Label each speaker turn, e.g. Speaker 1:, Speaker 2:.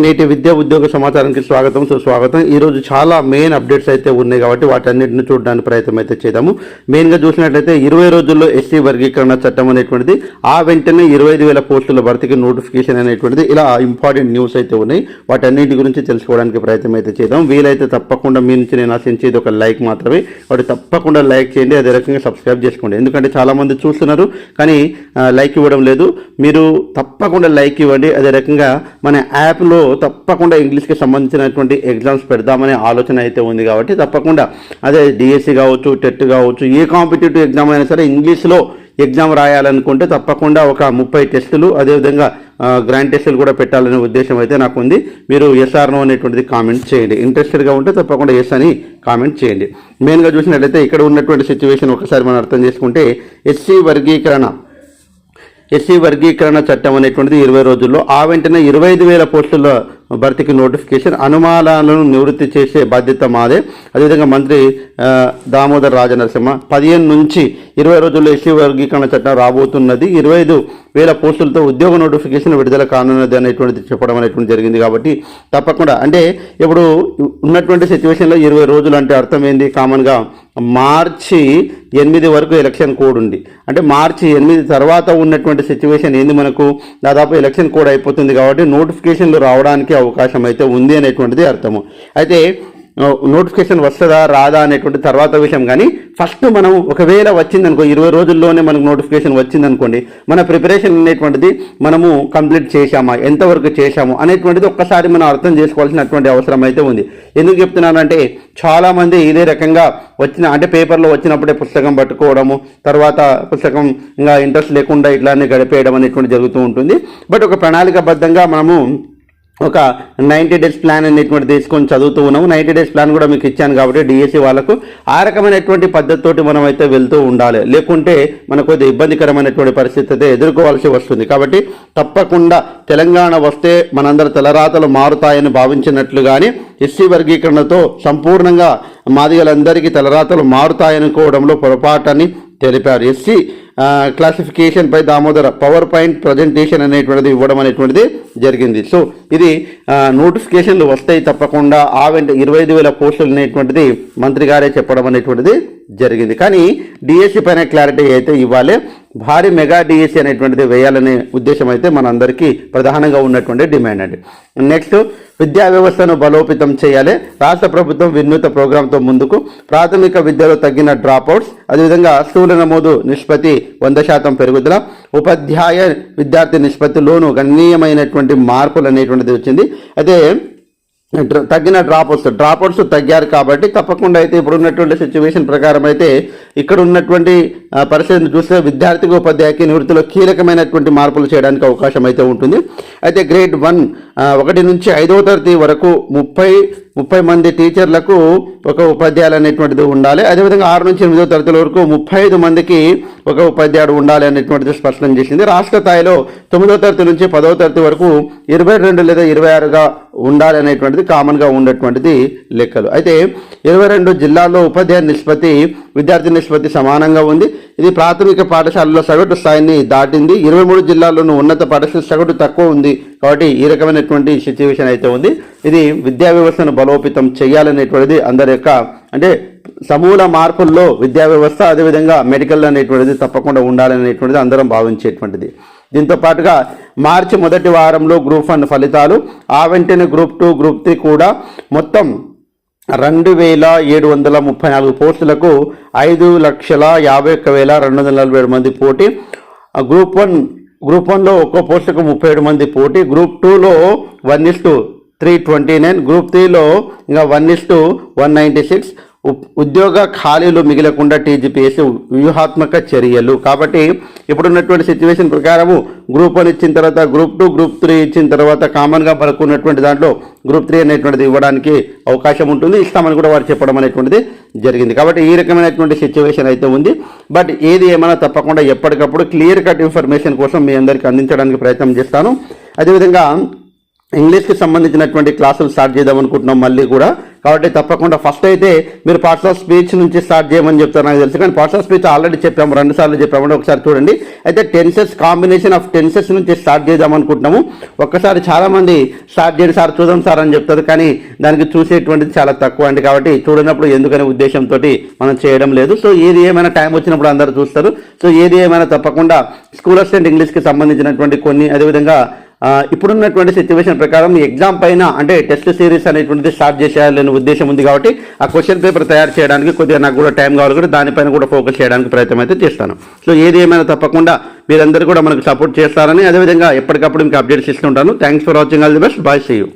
Speaker 1: నేటి విద్యా ఉద్యోగ సమాచారానికి స్వాగతం సుస్వాగతం. ఈ రోజు చాలా మెయిన్ అప్డేట్స్ అయితే ఉన్నాయి కాబట్టి వాటన్నిటిని చూడడానికి ప్రయత్నం అయితే చేద్దాము. మెయిన్గా చూసినట్లయితే ఇరవై రోజుల్లో ఎస్సీ వర్గీకరణ చట్టం అనేటువంటిది ఆ వెంటనే ఇరవై ఐదు వేల పోస్టుల భర్తీకి నోటిఫికేషన్ అనేటువంటిది ఇలా ఇంపార్టెంట్ న్యూస్ అయితే ఉన్నాయి. వాటన్నిటి గురించి తెలుసుకోవడానికి ప్రయత్నం అయితే చేద్దాం. వీలైతే తప్పకుండా మీ నుంచి నేను ఆశించేది ఒక లైక్ మాత్రమే. వాటి తప్పకుండా లైక్ చేయండి అదే రకంగా సబ్స్క్రైబ్ చేసుకోండి. ఎందుకంటే చాలామంది చూస్తున్నారు కానీ లైక్ ఇవ్వడం లేదు. మీరు తప్పకుండా లైక్ ఇవ్వండి. అదే రకంగా మన యాప్లో తప్పకుండా ఇంగ్లీష్కి సంబంధించినటువంటి ఎగ్జామ్స్ పెడదామనే ఆలోచన అయితే ఉంది కాబట్టి తప్పకుండా అదే డిఎస్సి కావచ్చు టెట్ కావచ్చు ఏ కాంపిటేటివ్ ఎగ్జామ్ అయినా సరే ఇంగ్లీష్లో ఎగ్జామ్ రాయాలనుకుంటే తప్పకుండా ఒక ముప్పై టెస్టులు అదేవిధంగా గ్రాండ్ టెస్టులు కూడా పెట్టాలనే ఉద్దేశం అయితే నాకు ఉంది. మీరు ఎస్ఆర్నో అనేటువంటిది కామెంట్ చేయండి. ఇంట్రెస్టెడ్గా ఉంటే తప్పకుండా ఎస్ అని కామెంట్ చేయండి. మెయిన్గా చూసినట్లయితే ఇక్కడ ఉన్నటువంటి సిచ్యువేషన్ ఒకసారి మనం అర్థం చేసుకుంటే ఎస్సీ వర్గీకరణ ఎస్సీ వర్గీకరణ చట్టం అనేటువంటిది ఇరవై రోజుల్లో ఆ వెంటనే ఇరవై ఐదు వేల పోస్టుల భర్తీకి నోటిఫికేషన్ అనుమానాలను నివృత్తి చేసే బాధ్యత మాదే. అదేవిధంగా మంత్రి దామోదర్ రాజనరసింహ పదిహేను నుంచి ఇరవై రోజుల్లో ఎస్సీ వర్గీకరణ చట్టం రాబోతున్నది. ఇరవై ఐదు వేల పోస్టులతో ఉద్యోగ నోటిఫికేషన్ విడుదల కానున్నది అనేటువంటిది చెప్పడం అనేటువంటి జరిగింది కాబట్టి తప్పకుండా. అంటే ఇప్పుడు ఉన్నటువంటి సిచ్యువేషన్లో ఇరవై రోజులు అంటే అర్థం ఏంది కామన్గా. మార్చి ఎనిమిది వరకు ఎలక్షన్ కోడ్ ఉంది. అంటే మార్చి ఎనిమిది తర్వాత ఉన్నటువంటి సిచ్యువేషన్ ఏంది మనకు? దాదాపు ఎలక్షన్ కోడ్ అయిపోతుంది కాబట్టి నోటిఫికేషన్లు రావడానికి అవకాశం అయితే ఉంది అనేటువంటిది అర్థము. అయితే నోటిఫికేషన్ వస్తుందా రాదా అనేటువంటి తర్వాత విషయం. కానీ ఫస్ట్ మనం ఒకవేళ వచ్చిందనుకో ఇరవై రోజుల్లోనే మనకు నోటిఫికేషన్ వచ్చిందనుకోండి మన ప్రిపరేషన్ అనేటువంటిది మనము కంప్లీట్ చేశామా ఎంతవరకు చేశాము అనేటువంటిది ఒక్కసారి మనం అర్థం చేసుకోవాల్సినటువంటి అవసరం అయితే ఉంది. ఎందుకు చెప్తున్నానంటే చాలామంది ఇదే రకంగా వచ్చిన అంటే పేపర్లో వచ్చినప్పుడే పుస్తకం పట్టుకోవడము తర్వాత పుస్తకం ఇంకా ఇంట్రెస్ట్ లేకుండా ఇట్లానే గడిపేయడం అనేటువంటి జరుగుతూ ఉంటుంది. బట్ ఒక ప్రణాళికబద్ధంగా మనము ఒక నైంటీ డేస్ ప్లాన్ అనేటువంటి తీసుకొని చదువుతూ ఉన్నాము. నైంటీ డేస్ ప్లాన్ కూడా మీకు ఇచ్చాను కాబట్టి డిఎస్సి వాళ్ళకు. ఆ రకమైనటువంటి పద్ధతితోటి మనం అయితే వెళ్తూ ఉండాలి. లేకుంటే మనకు కొద్దిగా ఇబ్బందికరమైనటువంటి పరిస్థితి అయితే ఎదుర్కోవాల్సి వస్తుంది. కాబట్టి తప్పకుండా తెలంగాణ వస్తే మనందరి తలరాతలు మారుతాయని భావించినట్లుగానే ఎస్సీ వర్గీకరణతో సంపూర్ణంగా మాదిగలందరికీ తలరాతలు మారుతాయనుకోవడంలో పొరపాటని తెలిపారు. ఎస్సీ క్లాసిఫికేషన్ పై దామోదర పవర్ పాయింట్ ప్రజెంటేషన్ అనేటువంటిది ఇవ్వడం అనేటువంటిది జరిగింది. సో ఇది నోటిఫికేషన్లు వస్తాయి తప్పకుండా ఆ వెంట ఇరవై ఐదు వేల పోస్టులు అనేటువంటిది మంత్రి గారే చెప్పడం అనేటువంటిది జరిగింది. కానీ డిఎస్సి పైన క్లారిటీ అయితే ఇవ్వాలి. భారీ మెగా డిఎస్సి అనేటువంటిది వేయాలనే ఉద్దేశం అయితే మనందరికీ ప్రధానంగా ఉన్నటువంటి డిమాండ్ అండి. నెక్స్ట్ విద్యా వ్యవస్థను బలోపేతం చేయాలి. రాష్ట్ర ప్రభుత్వం వినూత ప్రోగ్రాంతో ముందుకు. ప్రాథమిక విద్యలో తగ్గిన డ్రాప్అవుట్స్ అదేవిధంగా స్థూల నమోదు నిష్పత్తి వంద శాతం పెరుగుదల. ఉపాధ్యాయ విద్యార్థి నిష్పత్తిలోనూ గణనీయమైనటువంటి మార్పులు అనేటువంటిది వచ్చింది. అయితే తగ్గిన డ్రాప్అవుట్స్ డ్రాప్అవుట్స్ తగ్గారు కాబట్టి తప్పకుండా అయితే ఇప్పుడు ఉన్నటువంటి సిచ్యువేషన్ ప్రకారం అయితే ఇక్కడ ఉన్నటువంటి పరిస్థితిని చూస్తే విద్యార్థికి ఉపాధ్యాయకి నివృత్తిలో కీలకమైనటువంటి మార్పులు చేయడానికి అవకాశం అయితే ఉంటుంది. అయితే గ్రేడ్ వన్ ఒకటి నుంచి ఐదవ తరగతి వరకు ముప్పై ముప్పై మంది టీచర్లకు ఒక ఉపాధ్యాయులు అనేటువంటిది ఉండాలి. అదేవిధంగా ఆరు నుంచి ఎనిమిదో తరగతి వరకు ముప్పై ఐదు మందికి ఒక ఉపాధ్యాయుడు ఉండాలి అనేటువంటిది స్పష్టం చేసింది. రాష్ట్ర స్థాయిలో తొమ్మిదో తరగతి నుంచి పదవ తరగతి వరకు ఇరవై రెండు లేదా ఇరవై ఆరుగా ఉండాలి అనేటువంటిది కామన్గా ఉన్నటువంటిది లెక్కలు. అయితే ఇరవై రెండు జిల్లాల్లో ఉపాధ్యాయ నిష్పత్తి విద్యార్థి నిష్పత్తి సమానంగా ఉంది. ఇది ప్రాథమిక పాఠశాలలో సగటు స్థాయిని దాటింది. ఇరవై మూడు జిల్లాల్లోనూ ఉన్నత పాఠశాల సగటు తక్కువ ఉంది. కాబట్టి ఈ రకమైనటువంటి సిచ్యువేషన్ అయితే ఉంది. ఇది విద్యా వ్యవస్థను బలోపేతం చేయాలనేటువంటిది అందరి యొక్క అంటే సమూల మార్పుల్లో విద్యా వ్యవస్థ అదేవిధంగా మెడికల్ అనేటువంటిది తప్పకుండా ఉండాలనేటువంటిది అందరం భావించేటువంటిది. దీంతో పాటుగా మార్చి మొదటి వారంలో గ్రూప్ వన్ ఫలితాలు ఆ వెంటనే గ్రూప్ టూ గ్రూప్ త్రీ కూడా మొత్తం రెండు వేల ఏడు వందల ముప్పై నాలుగు పోస్టులకు ఐదు లక్షల యాభై ఒక్క వేల రెండు వందల నలభై ఏడు మంది పోటీ ఆ గ్రూప్ వన్ గ్రూప్ వన్లో ఒక్కో పోస్టుకు ముప్పై ఏడు మంది పోటీ గ్రూప్ టూలో one is three twenty nine group త్రీలో ఇంకా one is two one ninety six ఉద్యోగ ఖాళీలు మిగిలకుండా టీజీపీఎస్సీ వ్యూహాత్మక చర్యలు. కాబట్టి ఇప్పుడున్నటువంటి సిచ్యువేషన్ ప్రకారము గ్రూప్ వన్ ఇచ్చిన తర్వాత గ్రూప్ టూ గ్రూప్ త్రీ ఇచ్చిన తర్వాత కామన్గా మనకు ఉన్నటువంటి దాంట్లో గ్రూప్ త్రీ అనేటువంటిది ఇవ్వడానికి అవకాశం ఉంటుంది. ఇస్తామని కూడా వారు చెప్పడం అనేటువంటిది జరిగింది. కాబట్టి ఈ రకమైనటువంటి సిచ్యువేషన్ అయితే ఉంది. బట్ ఏది ఏమైనా తప్పకుండా ఎప్పటికప్పుడు క్లియర్ కట్ ఇన్ఫర్మేషన్ కోసం మీ అందరికీ అందించడానికి ప్రయత్నం చేస్తాను. అదేవిధంగా ఇంగ్లీష్కి సంబంధించినటువంటి క్లాసులు స్టార్ట్ చేద్దాం అనుకుంటున్నాం మళ్ళీ కూడా. కాబట్టి తప్పకుండా ఫస్ట్ అయితే మీరు పార్ట్స్ ఆఫ్ స్పీచ్ నుంచి స్టార్ట్ చేయమని చెప్తారు నాకు తెలుసు. కానీ పార్ట్స్ ఆఫ్ స్పీచ్ ఆల్రెడీ చెప్పాము రెండు సార్లు చెప్పాము. ఒకసారి చూడండి. అయితే టెన్సెస్ కాంబినేషన్ ఆఫ్ టెన్సెస్ నుంచి స్టార్ట్ చేద్దాం అనుకుంటున్నాము. ఒక్కసారి చాలామంది స్టార్ట్ చేయండి సార్ చూద్దాం సార్ అని చెప్తారు. కానీ దానికి చూసేటువంటిది చాలా తక్కువ అండి. కాబట్టి చూడనప్పుడు ఎందుకనే ఉద్దేశంతో మనం చేయడం లేదు. సో ఏది ఏమైనా టైం వచ్చినప్పుడు అందరూ చూస్తారు. సో ఏది ఏమైనా తప్పకుండా స్కూల్ అసిస్టెంట్ ఇంగ్లీష్కి సంబంధించినటువంటి కొన్ని అదేవిధంగా ఇప్పుడున్నటువంటి సిచ్యువేషన్ ప్రకారం ఎగ్జామ్ పైన అంటే టెస్ట్ సిరీస్ అనేటువంటిది స్టార్ట్ చేసేయాలనే ఉద్దేశం ఉంది కాబట్టి ఆ క్వశ్చన్ పేపర్ తయారు చేయడానికి కొద్దిగా నాకు కూడా టైం కావాలి కూడా దానిపైన కూడా ఫోకస్ చేయడానికి ప్రయత్నం అయితే చేస్తాను. సో ఏది ఏమైనా తప్పకుండా మీరందరూ కూడా మనకు సపోర్ట్ చేస్తారని అదేవిధంగా ఎప్పటికప్పుడు మీకు updates ఇస్తుంటాను thanks for watching all the best bye see you